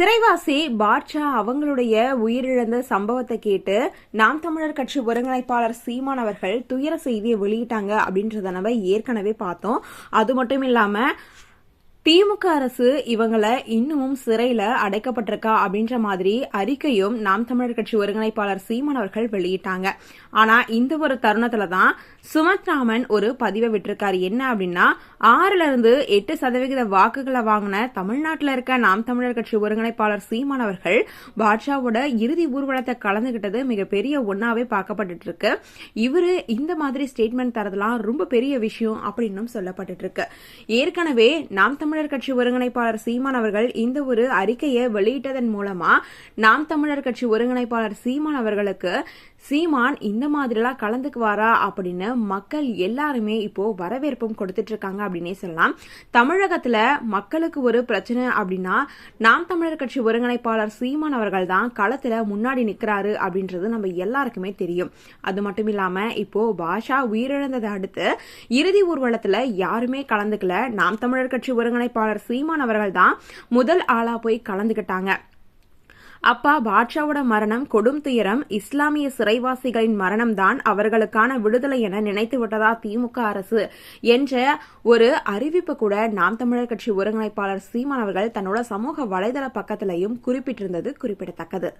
சிறைவாசி பாட்ஷா அவங்களுடைய உயிரிழந்த சம்பவத்தை கேட்டு நாம் தமிழர் கட்சி ஒருங்கிணைப்பாளர் சீமான் அவர்கள் துயர செய்தியை வெளியிட்டாங்க அப்படின்றத நம்ம ஏற்கனவே பார்த்தோம். அது மட்டும் இல்லாம திமுக அரசு இவங்களை இன்னமும் சிறையில அடைக்கப்பட்டிருக்கா அப்படின்ற மாதிரி அறிக்கையும் நாம் தமிழர் கட்சி ஒருங்கிணைப்பாளர் சீமான் அவர்கள் வெளியிட்டாங்க. ஆனா இந்த ஒரு தருணத்துல தான் சுமத் ராமன் ஒரு பதிவை விட்டிருக்காரு. என்ன அப்படின்னா ஆறுல இருந்து எட்டு சதவிகித வாக்குகளை வாங்கின தமிழ்நாட்டில் இருக்க நாம் தமிழர் கட்சி ஒருங்கிணைப்பாளர் சீமான் அவர்கள் பாட்ஷாவோட இறுதி ஊர்வலத்தை கலந்துகிட்டது மிகப்பெரிய ஒன்னாவே பார்க்கப்பட்டு இருக்கு இவரு இந்த மாதிரி ஸ்டேட்மெண்ட் தரதெல்லாம் ரொம்ப பெரிய விஷயம் அப்படின்னும் சொல்லப்பட்டு இருக்கு ஏற்கனவே நாம் தமிழர் கட்சி ஒருங்கிணைப்பாளர் சீமான் அவர்கள் இந்த ஒரு அறிக்கையை வெளியிட்டதன் மூலமா நாம் தமிழர் கட்சி ஒருங்கிணைப்பாளர் சீமான் அவர்களுக்கு சீமான் இந்த மாதிரிலாம் கலந்துக்குவாரா? அப்படின்னு மக்கள் எல்லாருமே இப்போ வரவேற்பும் கொடுத்துட்டு இருக்காங்க அப்படின்னே சொல்லலாம். தமிழகத்துல மக்களுக்கு ஒரு பிரச்சனை அப்படின்னா நாம் தமிழர் கட்சி ஒருங்கிணைப்பாளர் சீமான் அவர்கள் தான் களத்துல முன்னாடி நிக்கிறாரு அப்படின்றது நம்ம எல்லாருக்குமே தெரியும். அது மட்டும் இல்லாம இப்போ பாஷா உயிரிழந்ததை அடுத்து இறுதி ஊர்வலத்துல யாருமே கலந்துக்கல. நாம் தமிழர் கட்சி ஒருங்கிணைப்பாளர் சீமான் அவர்கள் தான் முதல் ஆளா போய் கலந்துகிட்டாங்க. அப்பா பாட்ஷாவோட மரணம் கொடும் துயரம் இஸ்லாமிய சிறைவாசிகளின் மரணம்தான் அவர்களுக்கான விடுதலை என நினைத்து விட்டதா திமுக அரசு என்ற ஒரு அறிவிப்பு கூட நாம் தமிழர் கட்சி ஒருங்கிணைப்பாளர் சீமான் அவர்கள் தன்னோட சமூக வலைதள பக்கத்திலையும் குறிப்பிட்டிருந்தது குறிப்பிடத்தக்கது.